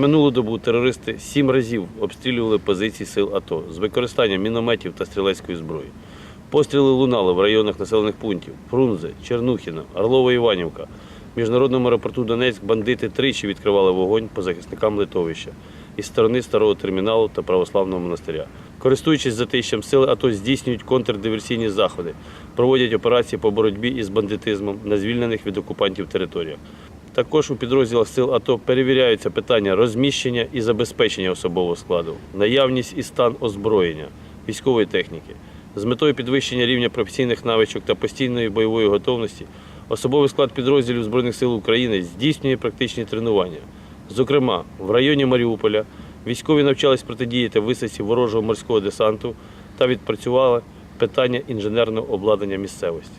Минулу добу терористи сім разів обстрілювали позиції сил АТО з використанням мінометів та стрілецької зброї. Постріли лунали в районах населених пунктів Фрунзе, Чернухіна, Орлова Іванівка. В міжнародному аеропорту Донецьк бандити тричі відкривали вогонь по захисникам литовища із сторони старого терміналу та православного монастиря. Користуючись затищем, сили АТО здійснюють контрдиверсійні заходи, проводять операції по боротьбі із бандитизмом на звільнених від окупантів територіях. Також у підрозділах сил АТО перевіряються питання розміщення і забезпечення особового складу, наявність і стан озброєння, військової техніки. З метою підвищення рівня професійних навичок та постійної бойової готовності особовий склад підрозділів Збройних сил України здійснює практичні тренування. Зокрема, в районі Маріуполя військові навчались протидіяти висадці ворожого морського десанту та відпрацювали питання інженерного обладнання місцевості.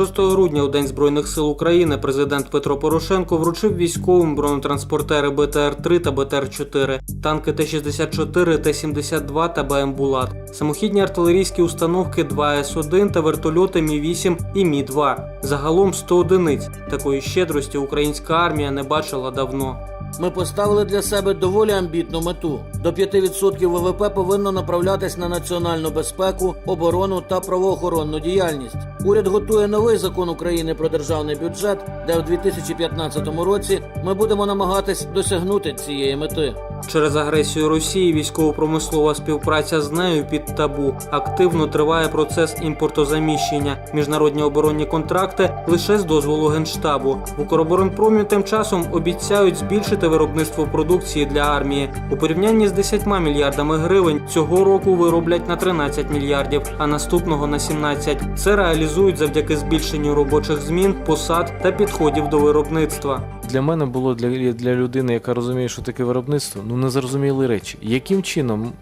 6 грудня у День Збройних сил України президент Петро Порошенко вручив військовим бронетранспортери БТР-3 та БТР-4, танки Т-64, Т-72 та БМ «Булат», самохідні артилерійські установки 2С-1 та вертольоти Мі-8 і Мі-2. Загалом 100 одиниць. Такої щедрості українська армія не бачила давно. Ми поставили для себе доволі амбітну мету. До 5% ВВП повинно направлятись на національну безпеку, оборону та правоохоронну діяльність. Уряд готує новий закон України про державний бюджет, де в 2015 році ми будемо намагатись досягнути цієї мети. Через агресію Росії військово-промислова співпраця з нею під табу. Активно триває процес імпортозаміщення. Міжнародні оборонні контракти лише з дозволу генштабу. В Укроборонпромі тим часом обіцяють збільшити виробництво продукції для армії. У порівнянні з 10 мільярдами гривень цього року вироблять на 13 мільярдів, а наступного на 17. Це реалізують завдяки збільшенню робочих змін, посад та підходів до виробництва. Для мене було для, для людини, яка розуміє, що таке виробництво, ну незрозумілі речі. Яким чином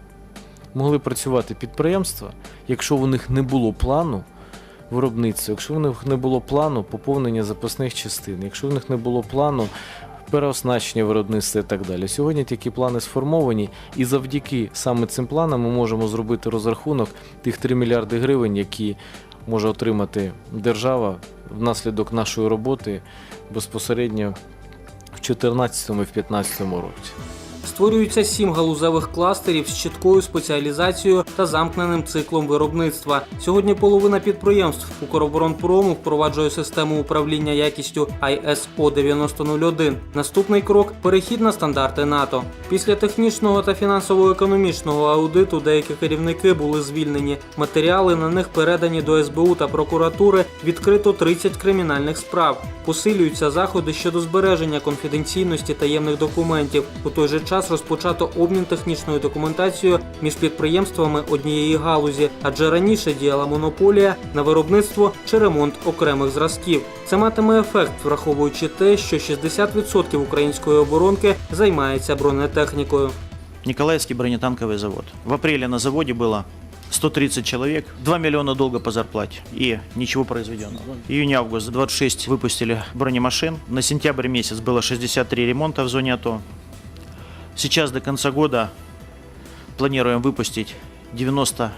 могли працювати підприємства, якщо у них не було плану виробництва, якщо у них не було плану поповнення запасних частин, якщо у них не було плану переоснащення виробництва і так далі. Сьогодні такі плани сформовані, і завдяки саме цим планам ми можемо зробити розрахунок тих 3 мільярди гривень, які може отримати держава внаслідок нашої роботи безпосередньо в 2014 і в 2015 році. Створюються сім галузевих кластерів з чіткою спеціалізацією та замкненим циклом виробництва. Сьогодні половина підприємств Укроборонпрому впроваджує систему управління якістю ISO 9001. Наступний крок перехід на стандарти НАТО. Після технічного та фінансово-економічного аудиту деякі керівники були звільнені. Матеріали на них передані до СБУ та прокуратури. Відкрито 30 кримінальних справ. Посилюються заходи щодо збереження конфіденційності таємних документів. У той же час розпочато обмін технічною документацією між підприємствами однієї галузі, адже раніше діяла монополія на виробництво чи ремонт окремих зразків. Це матиме ефект, враховуючи те, що 60% української оборонки займається бронетехнікою. Николаевский бронетанковый завод. В апреле на заводе было 130 человек, 2 миллиона долга по зарплате и ничего произведенного. Июнь-август 26 выпустили бронемашин. На сентябрь месяц было 63 ремонта в зоне АТО. Сейчас до конца года планируем выпустить 90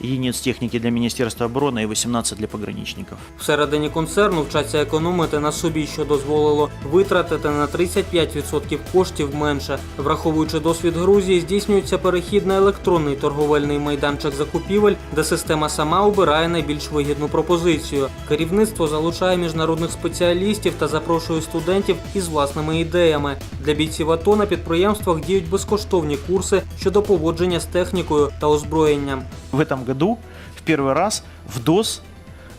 единиц техники для Министерства обороны и 18 для пограничников. Всередині концерну вчаться економити на собі, що дозволило витратити на 35% коштів менше. Враховуючи досвід Грузії, здійснюється перехід на електронний торговельний майданчик закупівель, де система сама обирає найбільш вигідну пропозицію. Керівництво залучає міжнародних спеціалістів та запрошує студентів із власними ідеями. Для бійців АТО на підприємствах діють безкоштовні курси щодо поводження з технікою та озброєнням. В этом году в первый раз в ДОС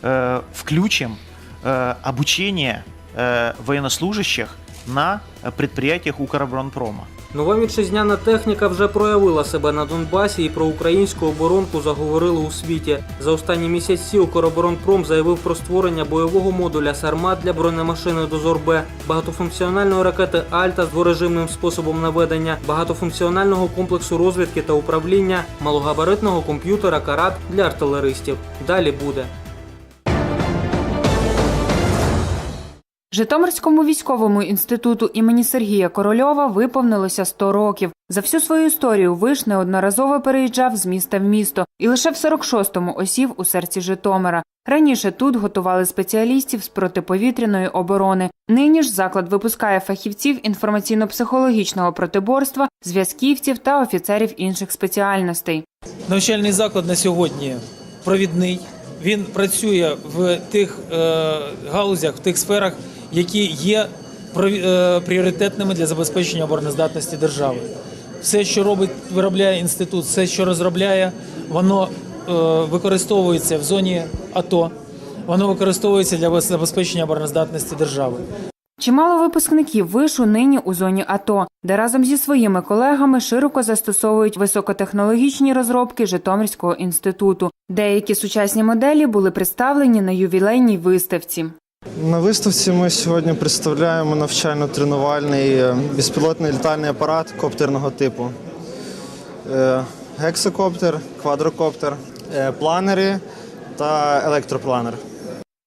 э, включим э, обучение э, военнослужащих на предприятиях Укроборонпрома. Нова вітчизняна техніка вже проявила себе на Донбасі і про українську оборонку заговорили у світі. За останні місяці Укроборонпром заявив про створення бойового модуля Сармат для бронемашини Дозор Б, багатофункціональної ракети Альта з дворежимним способом наведення, багатофункціонального комплексу розвідки та управління, малогабаритного комп'ютера Карат для артилеристів. Далі буде. Житомирському військовому інституту імені Сергія Корольова виповнилося 100 років. За всю свою історію виш неодноразово переїжджав з міста в місто і лише в 46-му осів у серці Житомира. Раніше тут готували спеціалістів з протиповітряної оборони. Нині ж заклад випускає фахівців інформаційно-психологічного протиборства, зв'язківців та офіцерів інших спеціальностей. Навчальний заклад на сьогодні провідний. Він працює в тих е, галузях, в тих сферах, які є е, пріоритетними для забезпечення обороноздатності держави. Все, що робить, виробляє інститут, все, що розробляє, воно е, використовується в зоні АТО, воно використовується для забезпечення обороноздатності держави. Чимало випускників вишу нині у зоні АТО, де разом зі своїми колегами широко застосовують високотехнологічні розробки Житомирського інституту. Деякі сучасні моделі були представлені на ювілейній виставці. На виставці ми сьогодні представляємо навчально-тренувальний е, безпілотний літальний апарат коптерного типу. Е, Гексакоптер, квадрокоптер, е, планери та електропланер.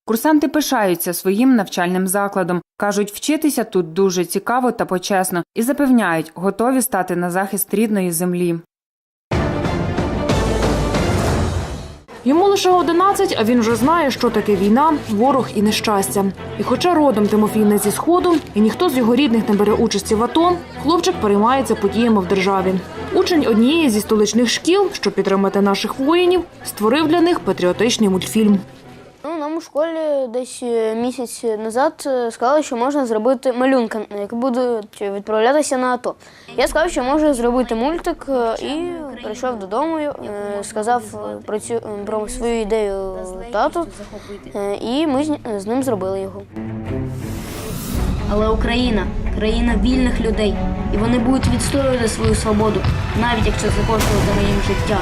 Курсанти пишаються своїм навчальним закладом. кажуть, вчитися тут дуже цікаво та почесно і запевняють, готові стати на захист рідної землі. Йому лише 11, а він вже знає, що таке війна, ворог і нещастя. І хоча родом Тимофій не зі сходу, і ніхто з його рідних не бере участі в АТО, хлопчик переймається подіями в державі. Учень однієї зі столичних шкіл, щоб підтримати наших воїнів, створив для них патріотичний мультфільм. Нам у школі десь е, місяць назад е, сказали, що можна зробити малюнки, які будуть відправлятися на АТО. Я сказав, що можу зробити мультик е, і прийшов додому, сказав про цю про свою ідею тату, і ми з- ним зробили його. Але Україна країна вільних людей, і вони будуть відстоювати свою свободу, навіть якщо це коштує за моїм життя.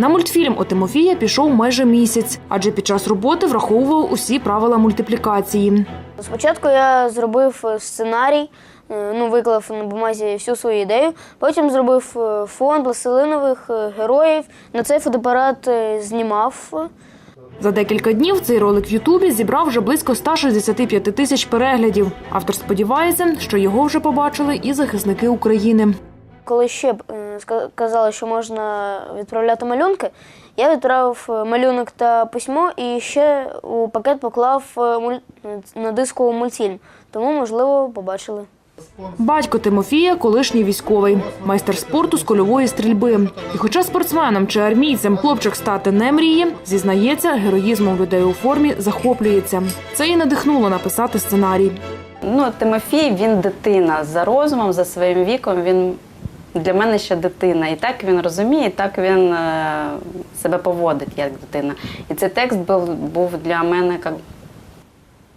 На мультфільм у Тимофія пішов майже місяць, адже під час роботи враховував усі правила мультиплікації. Спочатку я зробив е, сценарій, е, ну, виклав на бумазі всю свою ідею. Потім зробив е, фон пластилинових е, героїв. На цей фотоапарат знімав. За декілька днів цей ролик в Ютубі зібрав вже близько 165 тисяч переглядів. Автор сподівається, що його вже побачили і захисники України. Коли ще казали, що можна відправляти малюнки, я відправив е, малюнок та письмо і ще у пакет поклав е, муль- на диску мультфільм. Тому, можливо, побачили. Батько Тимофія колишній військовий, майстер спорту з кольової стрільби. І хоча спортсменом чи армійцем хлопчик стати не мріє, зізнається, героїзмом людей у формі захоплюється. Це і надихнуло написати сценарій. Ну, Тимофій він дитина за розумом, за своїм віком. Він для мене ще дитина. І так він розуміє, і так він е, себе поводить як дитина. І цей текст був, був для мене як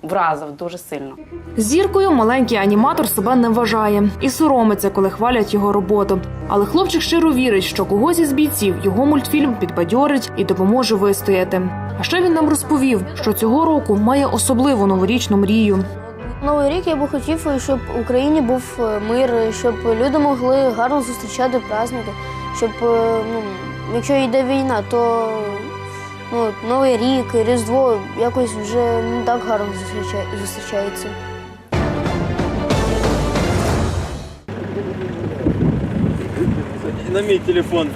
вразив дуже сильно. Зіркою маленький аніматор себе не вважає і соромиться, коли хвалять його роботу. Але хлопчик щиро вірить, що когось із бійців його мультфільм підбадьорить і допоможе вистояти. А ще він нам розповів, що цього року має особливу новорічну мрію. Новий рік я би хотів, щоб в Україні був е, мир, щоб люди могли гарно зустрічати праздники, щоб е, ну, якщо йде війна, то ну, Новий рік, Різдво якось вже не так гарно зустрічається. На мій телефон.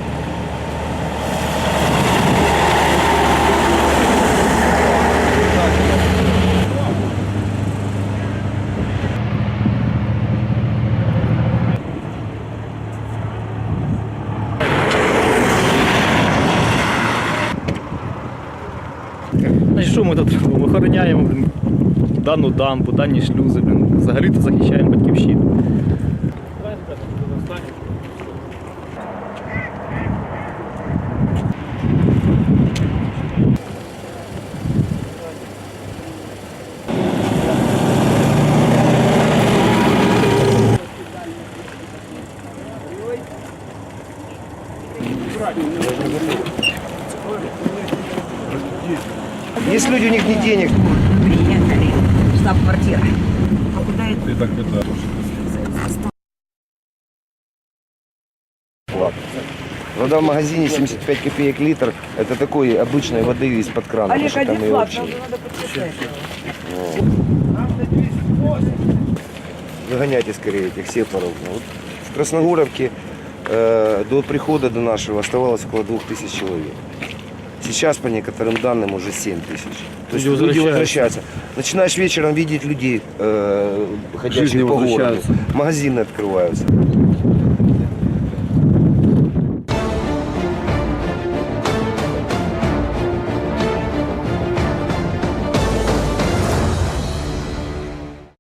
Значить, що ми тут робимо? Охороняємо блін, дану дамбу, дані шлюзи, блін. Взагалі-то захищаємо батьківщину. Есть люди, у них нет денег. Приїхали. Штаб-квартира. А куди Продал в магазине 75 копеек литр. Это такой обычной воды из-под крана. потому что там ее вообще нет. Вот. Загоняйте скорее этих сепаров. Вот в Красногоровке э, до прихода до нашего оставалось около 2000 человек. Сейчас, по некоторым данным, уже 7 тысяч. То есть Люди люди возвращаются. возвращаются. Начинаешь вечером видеть людей, э, ходящих жизни по городу. возвращаются. Магазины открываются.